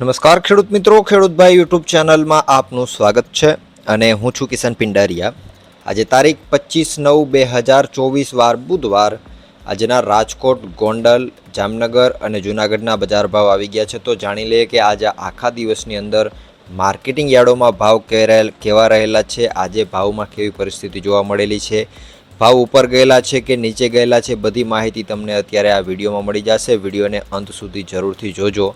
નમસ્કાર ખેડૂત મિત્રો, ખેડૂત ભાઈ યુટ્યુબ ચેનલમાં આપનું સ્વાગત છે અને હું છું કિશન પિંડારિયા. આજે તારીખ પચીસ નવ બે હજાર ચોવીસ વાર બુધવાર આજના રાજકોટ, ગોંડલ, જામનગર અને જૂનાગઢના બજાર ભાવ આવી ગયા છે. તો જાણી લઈએ કે આજે આખા દિવસની અંદર માર્કેટિંગ યાર્ડોમાં ભાવ કેવા રહેલા છે? આજે ભાવમાં કેવી પરિસ્થિતિ જોવા મળેલી છે? ભાવ ઉપર ગયેલા છે કે નીચે ગયેલા છે, બધી માહિતી તમને અત્યારે આ વિડીયોમાં મળી જશે. વિડીયોને અંત સુધી જરૂરથી જોજો.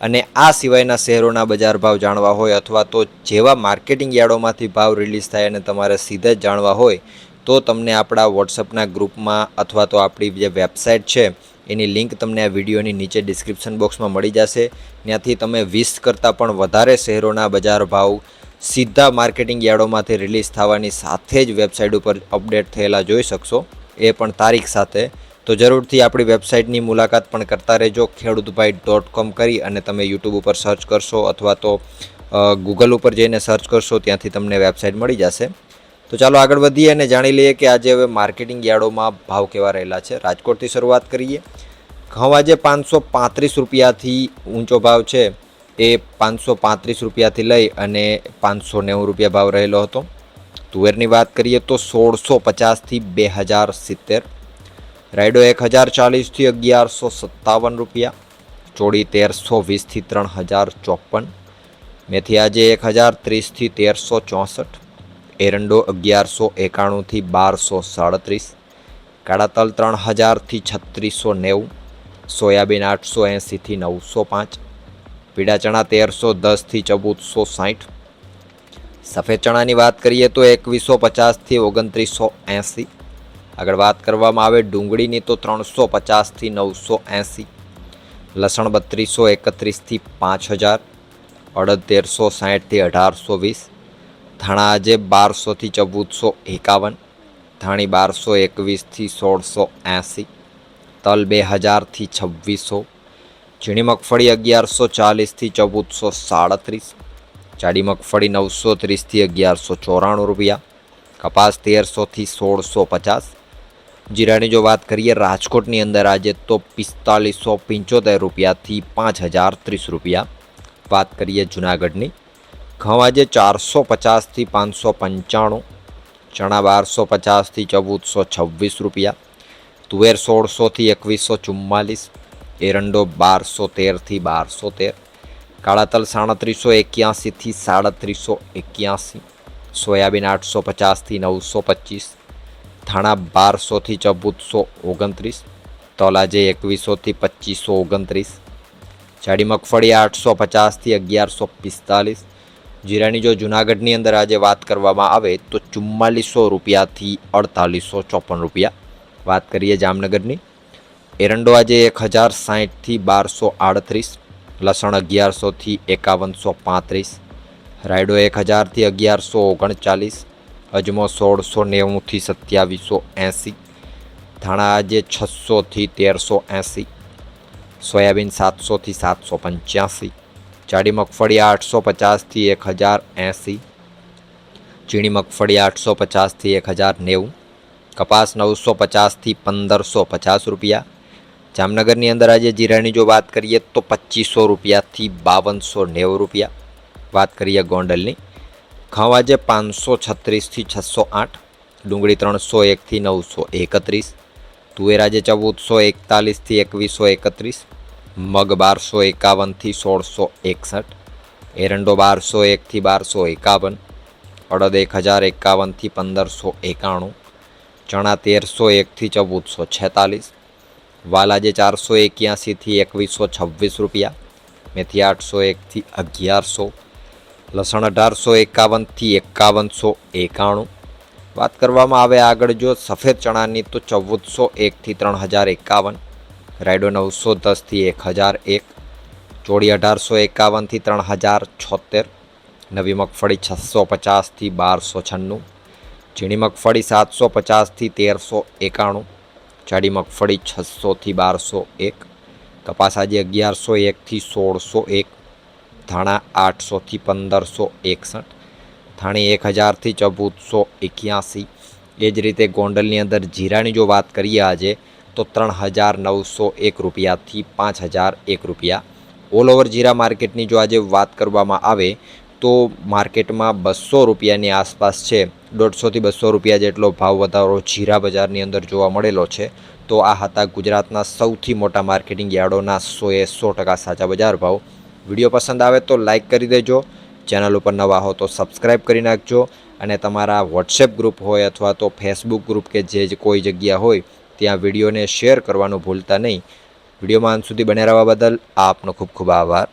અને આ સિવાયના શહેરોના બજાર ભાવ જાણવા હોય અથવા તો જેવા માર્કેટિંગ યાર્ડોમાંથી ભાવ રિલીઝ થાય અને તમારે સીધા જ જાણવા હોય, તો તમને આપણા વોટ્સઅપના ગ્રુપમાં અથવા તો આપણી જે વેબસાઇટ છે, એની લિંક તમને આ વિડીયોની નીચે ડિસ્ક્રિપ્શન બોક્સમાં મળી જશે. ત્યાંથી તમે વીસ કરતાં પણ વધારે શહેરોના બજાર ભાવ સીધા માર્કેટિંગ યાર્ડોમાંથી રિલીઝ થવાની સાથે જ વેબસાઇટ ઉપર અપડેટ થયેલા જોઈ શકશો. એ પણ તારીખ સાથે. તો જરૂરથી આપણી વેબસાઇટની મુલાકાત પણ કરતા રહેજો. ખેડૂતભાઈ ડોટ કોમ કરી અને તમે યુટ્યુબ ઉપર સર્ચ કરશો અથવા તો ગૂગલ ઉપર જઈને સર્ચ કરશો, ત્યાંથી તમને વેબસાઇટ મળી જશે. તો ચાલો આગળ વધીએ અને જાણી લઈએ કે આજે હવે માર્કેટિંગ યાર્ડોમાં ભાવ કેવા રહેલા છે. રાજકોટથી શરૂઆત કરીએ. ઘઉં આજે પાંચસો પાંત્રીસ રૂપિયાથી ઊંચો ભાવ છે. એ પાંચસો પાંત્રીસ રૂપિયાથી લઈ અને પાંચસો નેવું રૂપિયા ભાવ રહેલો હતો. તુવેરની વાત કરીએ તો સોળસો પચાસથી બે હજાર સિત્તેર. રાયડો એક હજાર ચાલીસથી અગિયારસો સત્તાવન રૂપિયા. ચોડી તેરસો વીસથી ત્રણ હજાર ચોપન. મેથી આજે એક હજાર ત્રીસથી તેરસો ચોસઠ. એરંડો અગિયારસો એકાણુંથી બારસો સાડત્રીસ. કાળા તલ ત્રણ હજારથી છત્રીસો નેવું. સોયાબીન આઠસો એંસીથી નવસો પાંચ. પીળા ચણા તેરસો દસથી ચૌદસો સાઠ. સફેદ ચણાની વાત કરીએ તો એકવીસો પચાસથી ઓગણત્રીસો એંસી. આગળ વાત કરવામાં આવે ડુંગળીની તો ત્રણસો પચાસથી નવસો એંસી. લસણ બત્રીસો એકત્રીસથી પાંચ હજાર. અડદ તેરસો સાઠથી અઢારસો વીસ. ધાણા આજે બારસોથી ચૌદસો એકાવન. ધાણી બારસો એકવીસથી સોળસો એંસી. તલ બે હજારથી છવ્વીસો. ઝીણી મગફળી અગિયારસો ચાલીસથી ચૌદસો સાડત્રીસ જાડી મગફળી નવસો ત્રીસથી અગિયારસો ચોરાણું રૂપિયા, કપાસ તેરસોથી સોળસો પચાસ. જીરાની જો વાત કરીએ, રાજકોટની અંદર આજે તો પિસ્તાલીસો પંચોતેર રૂપિયાથી પાંચ હજાર ત્રીસ રૂપિયા. વાત કરીએ જુનાગઢની, ઘઉં આજે ચારસો પચાસથી પાંચસો પંચાણું, ચણા બારસો પચાસથી ચૌદસો છવ્વીસ રૂપિયા, તુવેર સોળસોથી એકવીસો ચુમ્માલીસ એરંડો બારસો તેરથી બારસો તેર કાળા તલ સાડત્રીસો એક્યાસીથી સાડત્રીસો એક્યાસી, સોયાબીન આઠસો પચાસથી નવસો પચીસ ધાણા બારસોથી ચૌદસો ઓગણત્રીસ, તોલાજે એકવીસોથી પચીસો ઓગણત્રીસ, જાડી મગફળી આઠસો પચાસથી અગિયારસો પિસ્તાલીસ, જીરાની જો જુનાગઢની અંદર આજે વાત કરવામાં આવે તો ચુમ્માલીસો રૂપિયાથી અડતાલીસો ચોપન રૂપિયા. વાત કરીએ જામનગરની. એરંડો આજે એક હજાર સાહીઠથી બારસો આડત્રીસ, લસણ અગિયારસોથી એકાવનસો પાંત્રીસ, રાયડો એક હજારથી અગિયારસો ઓગણચાલીસ, અજમો સોળસો નેવુંથી સત્યાવીસો એંસી, ધાણા આજે છસોથી તેરસો એંસી, સોયાબીન સાતસોથી સાતસો પંચ્યાસી, જાડી મગફળી આઠસો પચાસથી એક હજાર એંસી ચીણી મગફળી આઠસો પચાસથી એક હજાર નેવું, કપાસ નવસો પચાસથી પંદરસો પચાસ રૂપિયા જામનગરની અંદર આજે જીરાની જો વાત કરીએ તો પચીસો રૂપિયાથી બાવનસો નેવું રૂપિયા. વાત કરીએ ગોંડલની. ઘઉં આજે પાંચસો છત્રીસથી છસો આઠ, ડુંગળી ત્રણસો એકથી નવસો એકત્રીસ, તુવેર આજે ચૌદસો એકતાલીસથી એકવીસો એકત્રીસ, મગ બારસો એકાવનથી સોળસો એકસઠ, એરંડો બારસો એકથી બારસો એકાવન, અડદ એક હજાર એકાવનથી પંદરસો એકાણું, ચણા તેરસો એકથી ચૌદસો છેતાલીસ વાલ આજે ચારસો એક્યાસીથી એકવીસો છવ્વીસ રૂપિયા, મેથી આઠસો એકથી અગિયારસો, લસણ અઢારસો એકાવનથી એકાવનસો એકાણું. વાત કરવામાં આવે આગળ જો સફેદ ચણાની તો ચૌદસો એકથી ત્રણ હજાર એકાવન, રાયડો નવસો દસથી એક હજાર એક, ચોળી અઢારસો એકાવનથી ત્રણ હજાર છોતેર, નવી મગફળી છસો પચાસથી બારસો છન્નું, ઝીણી મગફળી સાતસો પચાસથી તેરસો એકાણું જાડી મગફળી છસોથી બારસો એક, કપાસ આજે અગિયારસો એકથી સોળસો એક, ધાણા આઠસોથી પંદરસો એકસઠ, ધાણી એક હજારથી ચૌદસો એક્યાસી. એ જ રીતે ગોંડલની અંદર જીરાની જો વાત કરીએ આજે, તો ત્રણ હજાર નવસો એક રૂપિયાથી પાંચ હજાર એક રૂપિયા. ઓલ ઓવર જીરા માર્કેટની જો આજે વાત કરવામાં આવે તો માર્કેટમાં બસો રૂપિયાની આસપાસ છે. દોઢસોથી બસો રૂપિયા જેટલો ભાવ વધારો જીરા બજારની અંદર જોવા મળેલો છે. તો આ હતા ગુજરાતના સૌથી મોટા માર્કેટિંગ યાર્ડોના સોએ સો ટકા સાચા બજાર ભાવ. વીડિયો પસંદ આવે તો લાઇક કરી દેજો. ચેનલ ઉપર નવા હો તો સબસ્ક્રાઈબ કરી નાખજો. અને તમારા વોટ્સએપ ગ્રુપ હોય અથવા તો ફેસબુક ગ્રુપ કે જે કોઈ જગ્યા હોય, ત્યાં વિડીયોને શેર કરવાનું ભૂલતા નહીં. વિડીયોમાં અંત સુધી બને રહેવા બદલ આપનો ખૂબ ખૂબ આભાર.